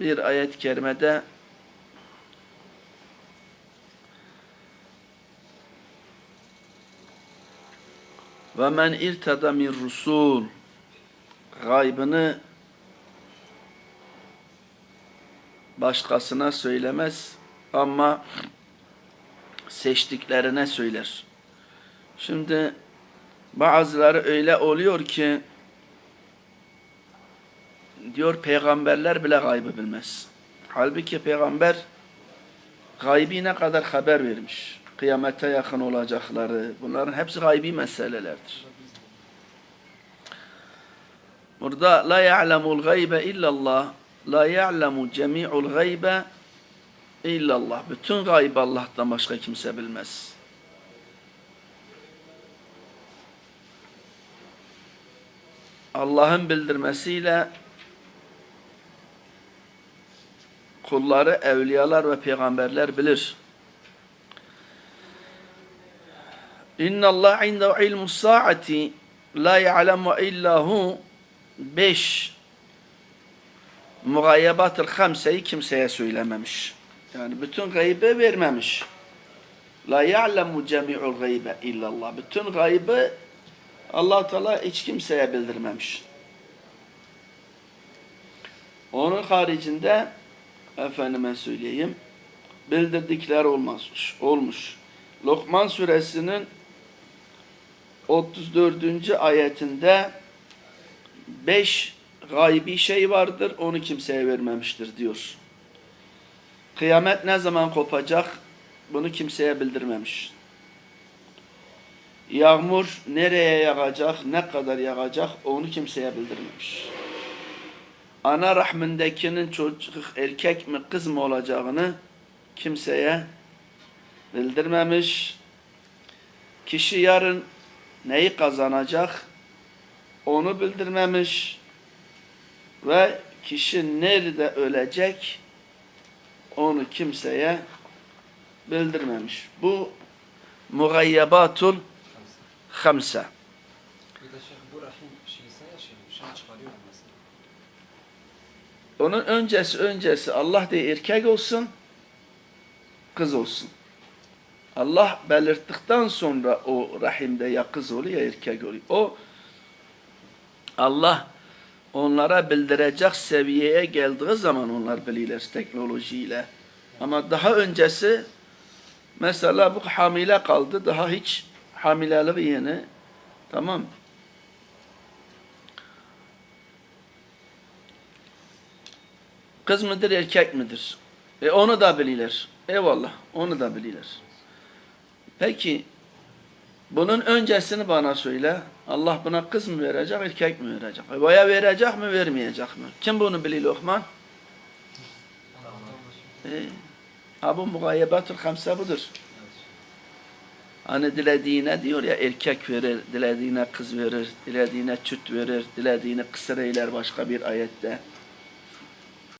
bir ayet-i kerimede ve men irtada min rusul gaybını başkasına söylemez ama seçtiklerine söyler. Şimdi bazıları öyle oluyor ki diyor peygamberler bile gaybı bilmez. Halbuki peygamber gaybi ne kadar haber vermiş. Kıyamete yakın olacakları. Bunların hepsi gaybi meselelerdir. Burada la ya'lemul gaybe illallah. La ya'lemu cemi'ul gaybe illallah. Bütün gaybı Allah'tan başka kimse bilmez. Allah'ın bildirmesiyle kulları evliyalar ve peygamberler bilir. İnna Allah indehu ilmus saati la ya'lemu illa hu beş mugayyebatıl hamseyi kimseye söylememiş. Yani bütün gaybe vermemiş. La ya'lemu cemi'ul gaybe illallah. Bütün gaybı allah Teala hiç kimseye bildirmemiş. Onun haricinde efendime söyleyeyim bildirdikler olmazmış, olmuş. Lokman suresinin 34. ayetinde beş gaybi şey vardır, onu kimseye vermemiştir diyor. Kıyamet ne zaman kopacak, bunu kimseye bildirmemiş. Yağmur nereye yağacak, ne kadar yağacak, onu kimseye bildirmemiş. Ana rahmindekinin çocuk erkek mi kız mı olacağını kimseye bildirmemiş. Kişi yarın neyi kazanacak, onu bildirmemiş ve kişi nerede ölecek onu kimseye bildirmemiş. Bu mugayyebatul hamse. Bir de şeyh bu rahim şeyse ya şey, şan çıkarıyor mesela? Onun öncesi öncesi Allah diye erkek olsun, kız olsun. Allah belirttikten sonra o rahimde ya kız oluyor ya erkek oluyor. O Allah onlara bildirecek seviyeye geldiği zaman onlar bilirler teknolojiyle. Ama daha öncesi mesela bu hamile kaldı daha hiç hamilelik yeni tamam Kız mıdır erkek midir? E onu da bilirler. Eyvallah onu da bilirler. Peki bunun öncesini bana söyle. Allah buna kız mı verecek, erkek mi verecek? E, verecek mi, vermeyecek mi? Kim bunu bilir Lokman? E, ha bu mugayyebatül hamse budur. Hani dilediğine diyor ya erkek verir, dilediğine kız verir, dilediğine çüt verir, dilediğine kısır eyler başka bir ayette.